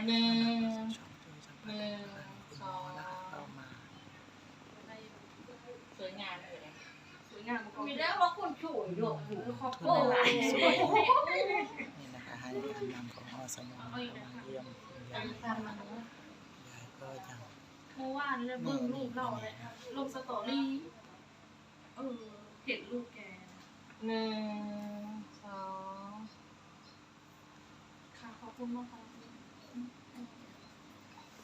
อันหนึ่งหนึ่งสองสวยงามเลยนะสวยงามมันก็มีมีแล้วว่าคนช่วยด้วยหรือครอบครัโอ้วหลายสวยนี่นะคะให้การนำของอสมมาเยี่ยมยายทำมันนะยายก็ยังเมื่อวานเลยเบิ่งรูปเราเลยลงสตอรี่เออเห็นรูปแกหนึ่งสองค่ะขอบคุณมากค่ะ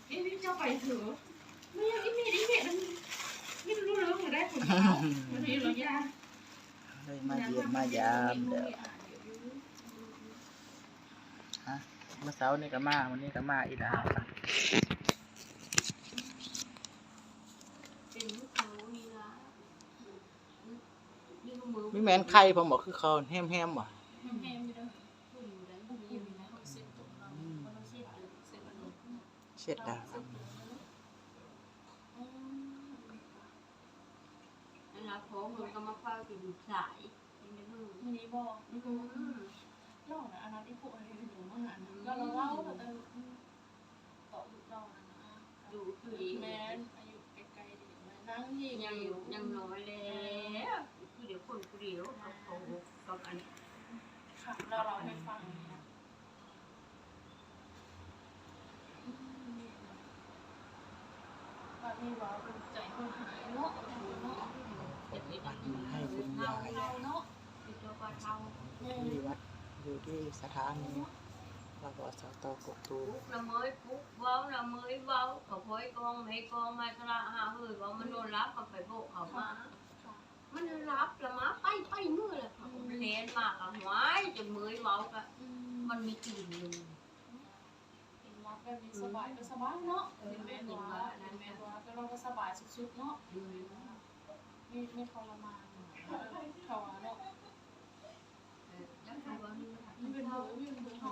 เอ๊ะพี่เจ้าไปเถอะไม่อยากกินเมดอีเมดมันไม่รู้เรื่องหรือได้ผลเขามันมีหรือยาเลยมาเยี่ยมมายามเด้อฮะเมื่อเช้านี่ก็มาวันนี้ก็มาอีกแล้วค่ะเป็นลูกเขานี่ละนี่ก็มือมีแมนไข่ผมบอกคือเขาแฮมแฮมๆ เช็ดดาวนะครับผมมันก็มาเฝ้าอยู่สายนี่นะมึงนี้บอกอืมเล่านะอันนั้นที่พวกอะไรอยู่เมื่อนั้นแล้วเราเล่าเออต่อลูกเรานะดูคือแม่อายุไกลๆดีนั่งยิงยังอยู่ยังน้อยแล้วคือเดี๋ยวคนเดียวกับเขากับอันค่ะเราเราให้ฟังนะ ที่ว่าเป็นใจคนหายเนาะเนาะเห็นไหมวัดมาให้คุณยายเราเนาะคือเจ้าก็เท่าที่วัดอยู่ที่สถานีปบสตกกตูปุ๊กละเมยปุ๊กเว้าละเมยเว้าเขาพอยกองไม่กองมาสละหาเฮ้ยว่ามันโดนรับมันไปโบกเขามามันรับละมาไปไปมือเลยค่ะเลียนมากอะหวายจนมือเว้าก็มันมีกลิ่นอยู่ เป็นวัดแบบนี้ สบายก็สบายเนาะเป็นแม่วัดเป็นแม่วัดก็เราก็สบายสุดๆเนาะไม่ไม่ทรมานถวาเนาะแล้วคือว่านี่มันเป็นมือวิ่งมือเขา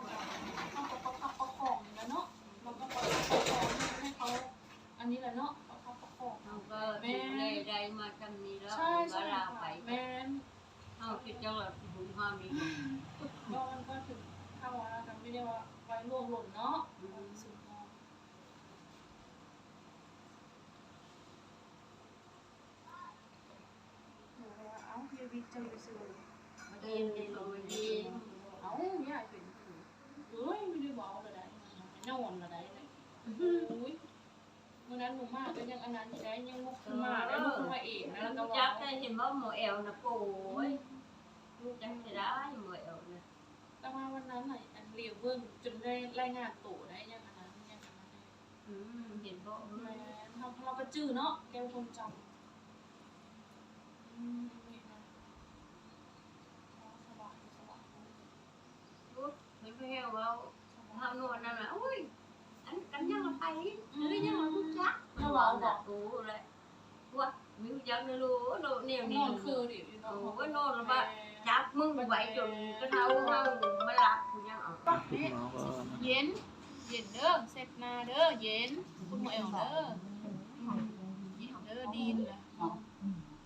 เขาประคับประคองนะเนาะเราก็ประคับประคองให้เขาอันนี้แหละเนาะประคับประคองเราก็ดูแลได้มาจำนี้แล้วใช่เวลาไปแม่เขาคิดจะว่าบุญความดีก็มันก็ถึงถ้าว่ากันไม่ได้ว่าไว้ร่วงหล่นเนาะสุดเนาะเดี๋ยวว่าเอ้าเยวิท จะไปซื้อมาเรียนในโรงเรียนเอ้าย่าเป็นเอ้ยไม่ได้บอกเลยได้นอนละได้เลยอุ้ยเมื่อนั้นหนูมาก็ยังอันนั้นได้ยังลุกขึ้นมาได้ลุกขึ้นมาเองนะแล้วแล้วก็จัว่ากได้เห็นว่าหมอแอลนะโป้ยรู้จักจะได้หมอแอลนะแต่ว่าวันนั้นน่ะอันเรียวเบิ้งจนได้รายงานตัวได้ยังอันนั้นยังอันนั้นอืมเห็นบ่แม่เราเราก็จื้อเนาะแกเป็นคนจำอืมนี่นะอ๋อสบายสบาย รู้ เห็นแค่ว่าเฮานวดนั่นน่ะอุ้ยอันกันยังไปหรือยังมารู้จักเราบอกรู้แหละว่ามีจักนะรู้เราเนี่ยนนี่อนคือดิโอ้ก็นอนแล้วว่าจับมึงไว้จนกระเท้าเฮามาหลับกูยังเอาคุณหมอก็เย็นเย็นเด้อเสร็จนาเด้อเย็นคุณหมอเอลเด้อเย็นเด้อดีนละ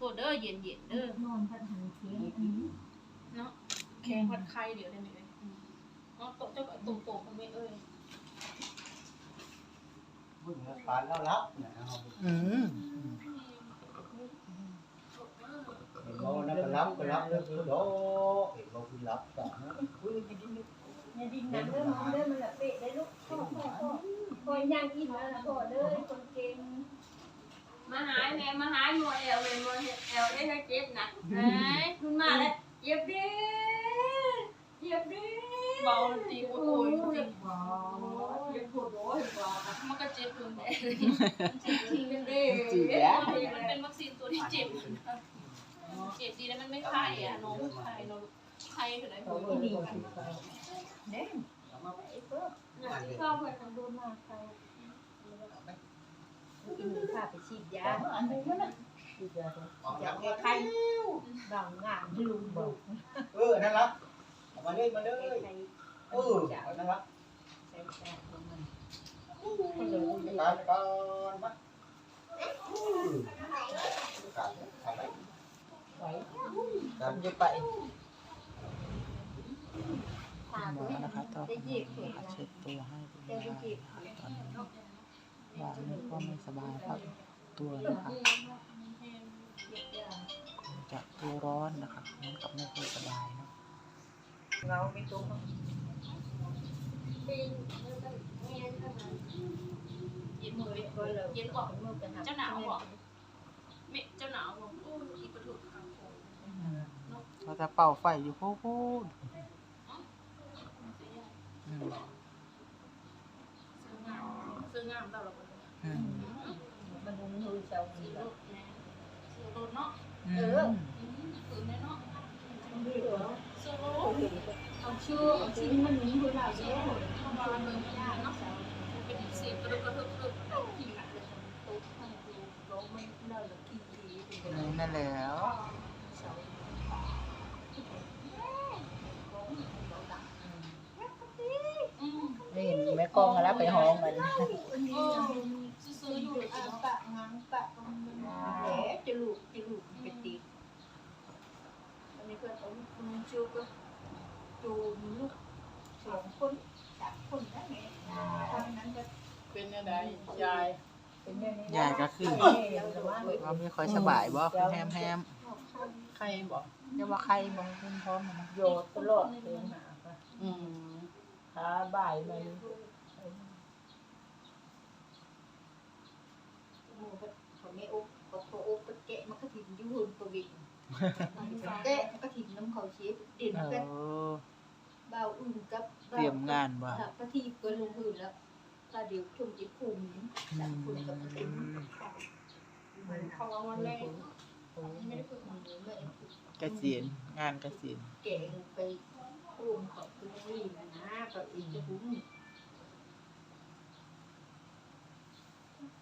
ตัวเด้อเย็นเย็นเด้อนอนพันหันเทียงเนาะแข็งผัดไข่เดี๋ยวได้ไหม เอ้ยเนาะโตะเจ้าก็ตุ่มโตคนไม่เอ้ยบึ้งแล้วปานแล้วรับนะเอาอืมเห็นบ่นั่นก็รับก็รับเด้อคือโดเห็นบ่คือรับจ้ะนะอุ้ยกินนิดอย่าดินน้ำเด้อน้องเด้อมันละเปะได้ลูกพ่อพ่อพ่อคอยย่างกินแล้วละพ่อเด้อคนเก่งมาหายแม่มาหายหมอแอลเลยหมอแอลได้นะเจ็บนะไหนคุณมาแล้วเจ็บดิเจ็บดิ เบาตีโอ้ยจริงว้าวเบปวดโอ้ยว้ามันก็เจ็บเกินแน่ทีนึงดิจีแล้มันเป็นวัคซีนตัวที่เจ็บเจ็บดีแล้วมันไม่ไข้อะน้องไข้น้องไข้คืออะไรเขาคือที่ดีกันเด้ไอ้เพิ่มเข้าไปทางโดนมาเขาอีหนูพาไปฉีดยาอันนี้มันน่ะฉีดยาอยาจากกให้ใครดังงานลุงบอกเออนั่นละเอ มาเลยมาเลยเออเอนั่นละใส่แซ่บของมันเลยการก่อนมาอือการการไหนไหวการจะไปทาหมก็อไม่นะคะต่อได้ขนเย็บมเห็นนะคะเช็ดตัวให้คุณยายนะคะตอนนี้ยายนี่ก็ไม่สบายพักตัวนะคะจะตัวร้อนนะคะเหมือนกับไม่ค่อยสบาย เราไปตุ้มปีนเมียนก็มเย็นมือเลยเย็นกว่ามือกันเจ้าหนาวบ่เม่เจ้าหนาวบ่อู้อีประถุกลางโคงเราจะเป่าไฟอยู่พูดพูดซื้องามซื้องามตลอดมันดูมือเจ้าซื้สีอแล้รวถแม่ซื้อรถเนาะเอืมซื้อแม่เนาะดูเหรอซื้อรโอ้ถโหเอา ชื่อเอาชื่อมันหนีคนเราซื้อเนี่ยรถเข้ามาเมืองไม่ยากเนาะเป็นเสียงกระดึกกระดึกกระดึกหิวตุ๊กมันดูโลมันเล่าละกี่ทีเป็นนี่นั่นแล้วเสาอืมนี่เห็นแม่กล้องแล้วไปห้องมัน เออซื้ออยู่ อา อะ ปะงังปะแหลจะลูกจะลูกไปติดอันนี้ก็ต้องมันชูก็จูลูกสองคนสามคนนั่นแหละทางนั้นก็ เป็นยังไง ยายเป็นอย่างนี้ยายก็คือว่าไม่ค่อยสบายบ่แฮมแฮมใครบอกจะว่าใครบ่คุณพร้อมนะโยตลอดเลยหาค่ะอืมขาบ่ายมันเขาไม่อุบเขาเขาอุบก็แกะมันก็ถิ่นยุ่งตัววิ่งแกะมันก็ถิ่นน้ำเขาเชฟเด่นเอก็อเบาอื่นกับเตรียมงานบ่กะทิก็ลงพื้นแล้ว ถ้าเดี๋ยวชมอีกภูมิอืสามคนกับกระมมันเขาเอาวันแรกไม่ได้ฝึกมันไม่เกษียณงานเกษียณแกงไปภูมิเขาคือนี่นะก็อีกจะภูมิ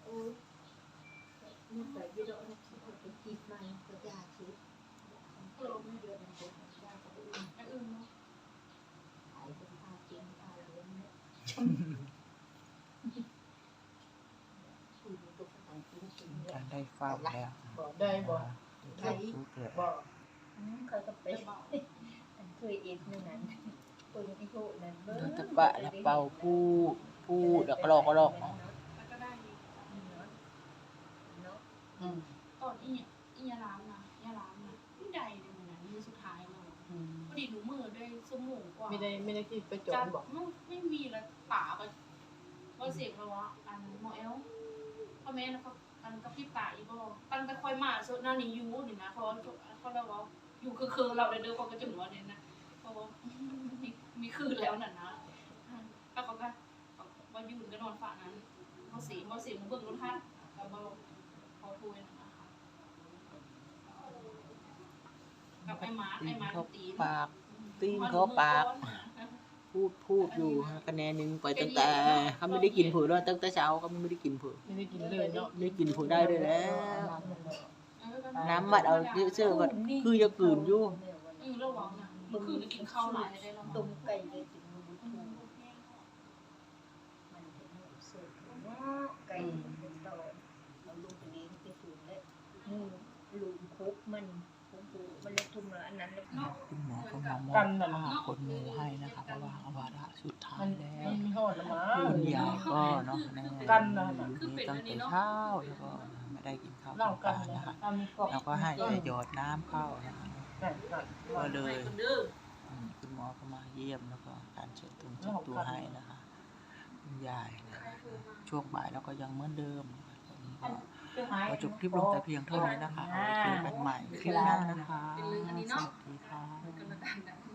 โอ้ยมันไปยี่ดอกนะเขาไปจีบมันก็ยาคิดเราไม่เดือดมันเป็นยาก็ไปอื่นอันอื่นเนาะขายเป็นพากินพาเลี้ยงเนี่ยคุยตุ๊กตากินกิน เนี่ยการได้เฝ้าแล้วบอกได้บอกเกือบทุกเลยบอกอืมเขาก็ไปอันเคยเอ็ดนั่นนั้นตัวยังไอ้โหนั่นเบิ้เดินตะปะแล้วเป่าพูดพูดแล้วก็ลอกก็ลอกแล้วก็ได้ดีเนาะอืมตอนอีอียาล้ามนะยาล้ามนะไม่ได้เลยนะมือสุดท้ายเลยอืมพอดีหนูมือได้สมองกว่าไม่ได้ไม่ได้คิดไปจจัดดบอกไม่ไม่มีแล้วป่าก็ก็เสียงเราว่าอันโมเอลพ่อแม่นะเขา อันกับพี่ป่าอีบอกตั้งแต่ค่อยมาโซนานี้ยูนี่นะเพราะว่าเขาเราว่าอยู่คือคือเราเดินเขาก็จะหนูเนี่ยนะเพราะว่ามีมีคืนแล้วน่ะนะแล้วเขาก็ว่ายืนก็นอนฝ่านั้นเขาสีเขาสีมันเบิ่งรถทัดแล้วเขาเขาทุยนะคะกับไอ้มาร์ไอ้มาร์เขาตีปากตีนเขาปาก พูดพูดอยู่คะแนนหนึ่งไปตั้งแต่เขาไม่ได้กินผือด้วยตั้งแต่เช้าเขาไม่ได้กินผือไม่ได้กินเลยเนาะไม่ได้กินผือได้ด้วยแล้วน้ำบัดเอาเชื่อบัดคือจะกลืนอยู่อืมระวังนะเมื่อคืนกินข้าวหลายได้แล้วต้มไก่เลยถึงมือถูมันเป็นสูตรว่าไก่เป็นต่อเอาลูกไปเลี้ยงไปสูตรเลยนี่ลุงคุกมันคุก มันเลยทุ่มละอันนั้นเลยเนาะคุณหมอก็มามอบผ้าขนหนูให้นะคะเพราะว่าเอาวาระสุดท้ายมันแล้วมันมีหอดละมั้งคุณยายก็เนาะแน่กันนะอยู่นี่ตั้งแต่เช้าแล้วก็ไม่ได้กินข้าวเล่ากินกัปนลานะนะคะเอามีกรอบแล้วก็ให้ยายหยอดน้ำเข้านะคะนั่นนั่นก็เลยคนดื้ออืมคุณหมอก็มาเยี่ยมแล้วก็การเช็ดตัวเช็ดตัวให้นะคะคุณยายนะคะช่วงบ่ายแล้วก็ยังเหมือนเดิมนะคะตอนนี้ก็ ขอจบคลิปลงแต่เพียงเท่านี้นะคะเอาไว้เจอกันใหม่คลิปหน้านะคะสวัสดีค่ะกันละกัน